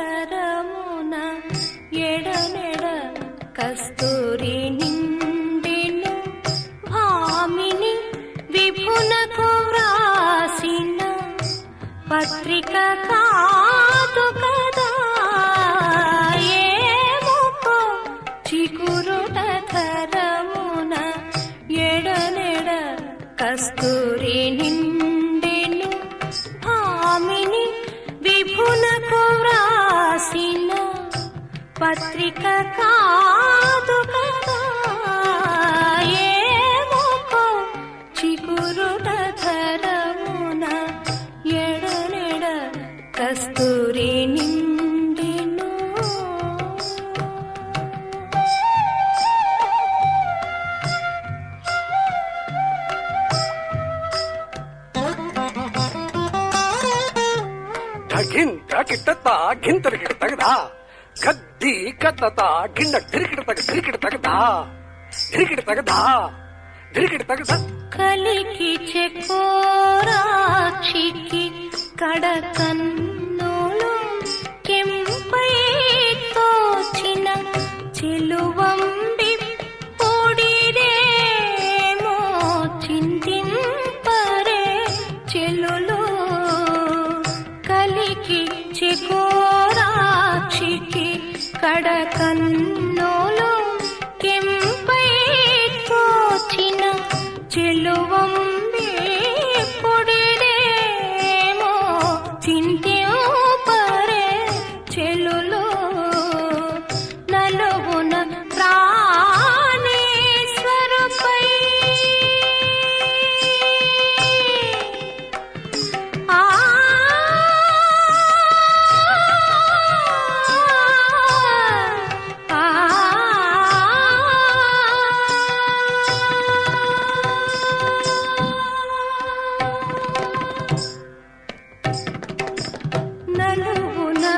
చిగురుటధరమున ఎడనెడ కస్తూరి నిండెను భామిని విభునకు వ్రాసిన పత్రిక కాదు పత్రిక కాదు కదా ఏమోకో చిగురుటధరమున ఎడనెడ కస్తూరి నిండెను ಗಿಂತ ಕಿಟ್ಟತ್ತ ಗಿಂತರಿಗಿಡ ತಗದ గద్ది కథత గిండ గిరికిట తగ గిరికిట తగదా గిరికిట తగదా గిరికిట తగదా కలికి చెకోరాక్షికి కడకన్ కడకన్నులు కెంపై కోచిన చెలువం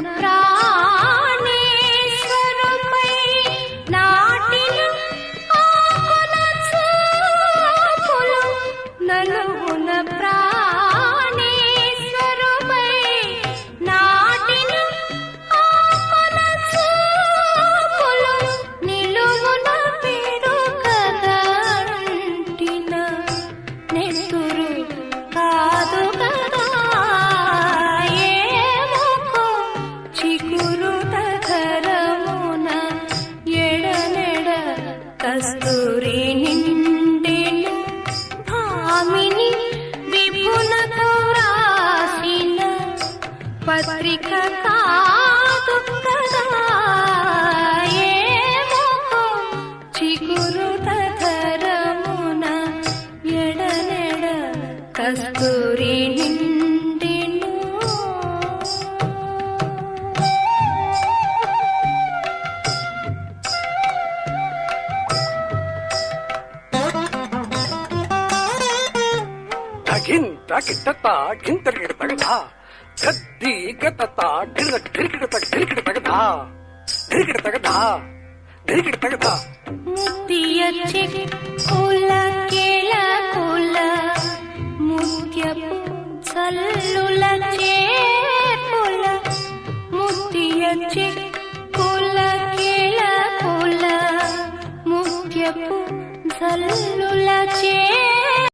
प्राण పత్రిక కాదు కదా ఏమోకో చిగురుటధరమున ఎడనెడ కస్తూరి నిన్న గిట్టత గిట్టత గింతరిగిడ తగదా గద్ది గతత గిర్ర గిరిగిడత గిరిగిడ తగదా గిరిగిడ తగదా గిరిగిడ తగదా ముక్తియ చెవి కూల కేళ కూల ముత్యపు చల్లుల చేపుల